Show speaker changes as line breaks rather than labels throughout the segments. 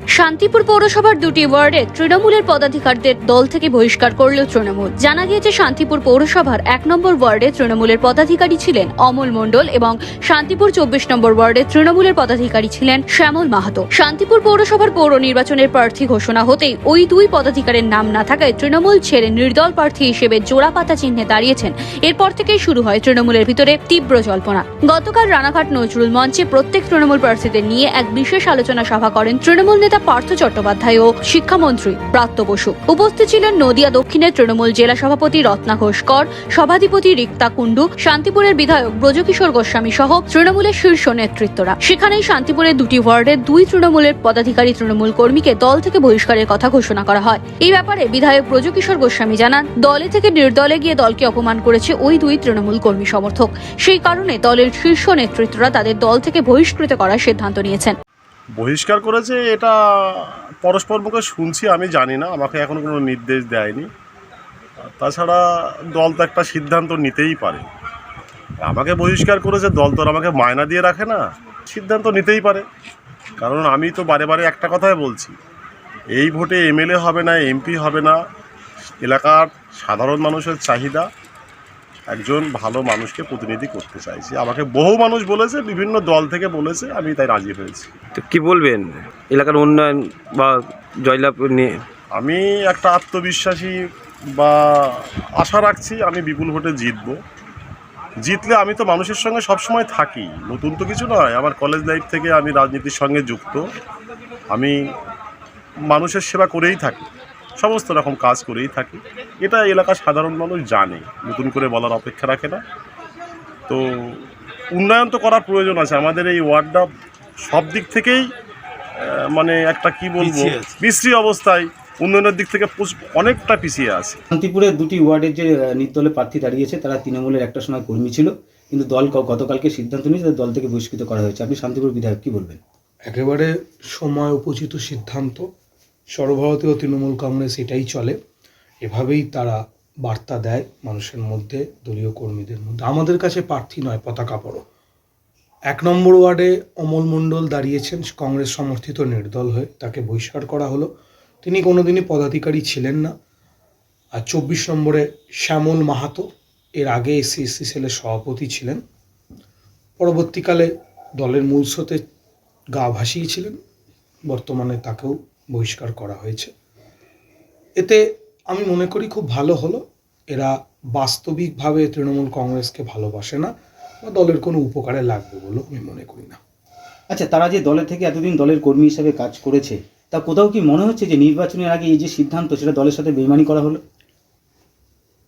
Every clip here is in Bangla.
শান্তিপুর পৌরসভার দুটি ওয়ার্ডে তৃণমূলের পদাধিকারদের দল থেকে বহিষ্কার করল তৃণমূল। জানা গিয়েছে, শান্তিপুর পৌরসভার এক নম্বর ওয়ার্ডে তৃণমূলের পদাধিকারী ছিলেন অমল মণ্ডল এবং শান্তিপুর চব্বিশ নম্বর ওয়ার্ডে তৃণমূলের পদাধিকারী ছিলেন শ্যামল মাহাতো। শান্তিপুর পৌরসভার পৌর নির্বাচনের প্রার্থী ঘোষণা হতেই ওই দুই পদাধিকারের নাম না থাকায় তৃণমূল ছেড়ে নির্দল প্রার্থী হিসেবে জোড়াপাতা চিহ্নে দাঁড়িয়েছেন। এরপর থেকেই শুরু হয় তৃণমূলের ভিতরে তীব্র জল্পনা। গতকাল রানাঘাট নজরুল মঞ্চে প্রত্যেক তৃণমূল প্রার্থীদের নিয়ে এক বিশেষ আলোচনা সভা করেন তৃণমূল নেতা পার্থ চট্টোপাধ্যায় ও শিক্ষামন্ত্রী ব্রাত্য বসু। উপস্থিত ছিলেন নদিয়া দক্ষিণের তৃণমূল জেলা সভাপতি রত্না ঘোষকর সভাধিপতি রিক্তা কুণ্ডু, শান্তিপুরের বিধায়ক ব্রজকিশোর গোস্বামী সহ তৃণমূলের শীর্ষ নেতৃত্বরা। সেখানেই শান্তিপুরের দুটি ওয়ার্ডের দুই তৃণমূলের পদাধিকারী তৃণমূল কর্মীকে দল থেকে বহিষ্কারের কথা ঘোষণা করা হয়। এই ব্যাপারে বিধায়ক ব্রজকিশোর গোস্বামী জানান, দলে থেকে নির্দলে গিয়ে দলকে অপমান করেছে ওই দুই তৃণমূল কর্মী সমর্থক। সেই কারণে দলের শীর্ষ নেতৃত্বরা তাদের দল থেকে বহিষ্কৃত করার সিদ্ধান্ত নিয়েছেন।
বহিষ্কার করেছে, এটা পরস্পর মুখে শুনছি, আমি জানি না, আমাকে এখনও কোনো নির্দেশ দেয়নি। তাছাড়া দল তো একটা সিদ্ধান্ত নিতেই পারে। আমাকে বহিষ্কার করেছে, দল তো আমাকে মায়না দিয়ে রাখে না, সিদ্ধান্ত নিতেই পারে। কারণ আমি তো বারে বারে একটা কথাই বলছি, এই ভোটে এমএলএ হবে না, এমপি হবে না, এলাকার সাধারণ মানুষের চাহিদা একজন ভালো মানুষকে প্রতিনিধি করতে চাইছি। আমাকে বহু মানুষ বলেছে বিভিন্ন দল থেকে বলেছে আমি তাই রাজি হয়েছি।
তো কি বলবেন? এলাকার উন্নয়ন বা জয়লাভ নিয়ে?
আমি একটা আত্মবিশ্বাসী বা আশা রাখছি আমি বিপুল ভোটে জিতবো। জিতলে আমি তো মানুষের সঙ্গে সবসময় থাকি নতুন তো কিছু নয়। আমার কলেজ লাইফ থেকে আমি রাজনীতির সঙ্গে যুক্ত। আমি মানুষের সেবা করেই থাকি। সমস্ত রকম কাজ করেই থাকি। এটা এলাকার সাধারণ মানুষ জানে নতুন করে বলার অপেক্ষা রাখে না। তো উন্নয়ন তো করার প্রয়োজন আছে। আমাদের এই ওয়ার্ডটা সব দিক থেকেই মানে একটা কি বলব বিশ্রী অবস্থায় উন্নয়নের দিক থেকে অনেকটা পিছিয়ে আছে।
শান্তিপুরের দুটি ওয়ার্ডের যে নির্দলে প্রার্থী দাঁড়িয়েছে তারা তৃণমূলের একটা সময় কর্মী ছিল। কিন্তু দল গতকালকে সিদ্ধান্ত নিয়ে তাদের দল থেকে বহিষ্কৃত করা হয়েছে। আপনি শান্তিপুর বিধায়ক কি বলবেন?
একেবারে সময় উপচিত সিদ্ধান্ত। সর্বভারতীয় তৃণমূল কংগ্রেস এটাই চলে। এভাবেই তারা বার্তা দেয় মানুষের মধ্যে, দলীয় কর্মীদের মধ্যে। আমাদের কাছে প্রার্থী নয়, পতাকা পড়ো এক নম্বর ওয়ার্ডে অমল মণ্ডল দাঁড়িয়েছেন, কংগ্রেস সমর্থিত নির্দল হয়ে তাকে বহিষ্কার করা হলো। তিনি কোনোদিনই পদাধিকারী ছিলেন না। আর চব্বিশ নম্বরে শ্যামল মাহাতো, এর আগে এসসি সেলের সভাপতি ছিলেন। পরবর্তীকালে দলের মূল স্রোতে গা ভাসিয়েছিলেন। বর্তমানে তাকেও বহিষ্কার করা হয়েছে। এতে আমি মনে করি খুব ভালো হলো। এরা বাস্তবিকভাবে তৃণমূল কংগ্রেসকে ভালোবাসে না বা দলের কোনো উপকারে লাগবে বলেও আমি মনে করি না।
আচ্ছা তারা যে দলের থেকে এতদিন দলের কর্মী হিসেবে কাজ করেছে তা কোথাও কি মনে হচ্ছে যে নির্বাচনের আগে এই যে সিদ্ধান্ত সেটা দলের সাথে বেমানি করা হলো?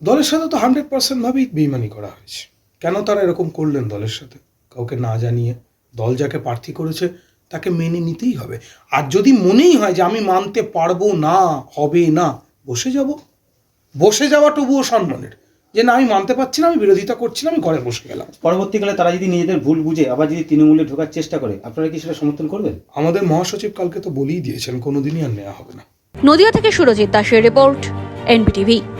দলের সাথে তো হান্ড্রেড পার্সেন্ট ভাবেই বেইমানি করা হয়েছে। কেন তারা এরকম করলেন দলের সাথে? কাউকে না জানিয়ে দল যাকে প্রার্থী করেছে তাকে মেনে নিতেই হবে। আর যদি মনেই হয় যে আমি মানতে পারব না হবে না বসে যাব। বসে যাওয়া তবুও সম্মানের। যে না আমি মানতে পারছি না আমি বিরোধিতা করছি না আমি ঘরে বসে গেলাম।
পরবর্তীকালে তারা যদি নিজেদের ভুল বুঝে আবার যদি তৃণমূলে ঢোকার চেষ্টা করে আপনারা কি সেটা সমর্থন করবেন?
আমাদের মহাসচিব কালকে তো বলেই দিয়েছেন কোনোদিনই আর নেওয়া হবে না।
নদিয়া থেকে সুরজিৎ দাসের রিপোর্ট এনবিটিভি।